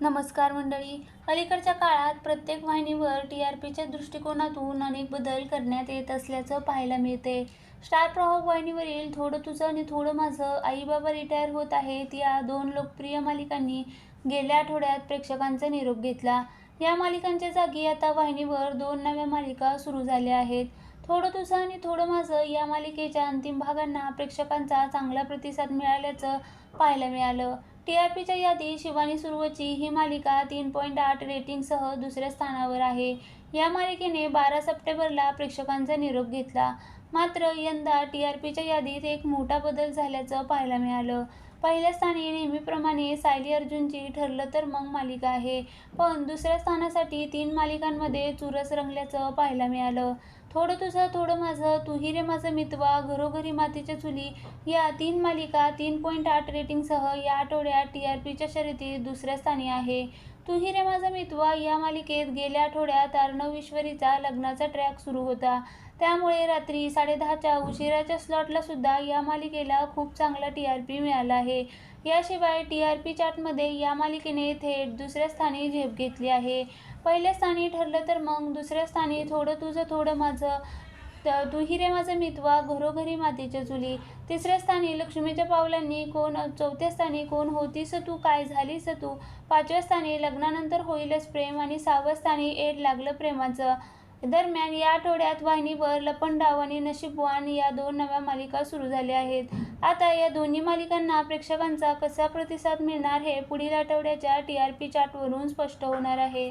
नमस्कार मंडळी. अलीकडच्या काळात प्रत्येक वाहिनीवर टी आर पीच्या दृष्टिकोनातून अनेक बदल करण्यात येत असल्याचं पाहायला मिळते. स्टार प्रवाह वाहिनीवरील थोडं तुझं आणि थोडं माझं आई बाबा रिटायर होत आहेत या दोन लोकप्रिय मालिकांनी गेल्या आठवड्यात प्रेक्षकांचा निरोप घेतला. या मालिकांच्या जागी आता वाहिनीवर दोन नव्या मालिका सुरू झाल्या आहेत. थोडं तुझं आणि थोडं माझं या मालिकेच्या अंतिम भागांना प्रेक्षकांचा चांगला प्रतिसाद मिळाल्याचं पाहायला मिळालं. टी आर पीच्या यादीत शिवानी सुर्वची ही मालिका तीन पॉईंट आठ रेटिंगसह दुसऱ्या स्थानावर आहे. या मालिकेने बारा सप्टेंबरला प्रेक्षकांचा निरोप घेतला. मात्र यंदा टी आर पीच्या यादीत एक मोठा बदल झाल्याचं पाहायला मिळालं. पहिल्या स्थानी नेहमीप्रमाणे सायली अर्जुनची ठरलं तर मग मालिका आहे. पण दुसऱ्या स्थानासाठी तीन मालिकांमध्ये चुरस रंगल्याचं पाहायला मिळालं. थोडं तुझं थोडं माझं तुही रे माझं मितवा घरोघरी मातीच्या चुली या तीन मालिका तीन पॉईंट आठ रेटिंगसह या आठवड्यात टी आर पीच्या शर्यतीत दुसऱ्या स्थानी आहे. तुही रे माझा मितवा या मालिकेत गेल्या आठवड्यात अर्णव ईश्वरीचा लग्नाचा ट्रॅक सुरू होता. त्यामुळे रात्री साडेदहाच्या उशिराच्या स्लॉटला सुद्धा या मालिकेला खूप चांगला टी आर पी मिळाला आहे. याशिवाय टी आर पी चार्टमध्ये या मालिकेने थेट दुसऱ्या स्थानी झेप घेतली आहे. पहिल्या स्थानी ठरलं तर मग दुसऱ्या स्थानी थोडं तुझं थोडं माझं. तर तू हिरे माझं मितवा घरोघरी मातीच्या चुली. तिसऱ्या स्थानी लक्ष्मीच्या पावलांनी कोण चौथ्या स्थानी कोण होतीस तू काय झालीस तू? पाचव्या स्थानी लग्नानंतर होईलच प्रेम आणि सहाव्या स्थानी एड लागलं प्रेमाचं. दरम्यान या आठवड्यात वाहिनीवर लपंडाव आणि नशीबवान या दोन नव्या मालिका सुरू झाल्या आहेत. आता या दोन्ही मालिकांना प्रेक्षकांचा कसा प्रतिसाद मिळणार हे पुढील आठवड्याच्या टी आर पी चार्टवरून स्पष्ट होणार आहे.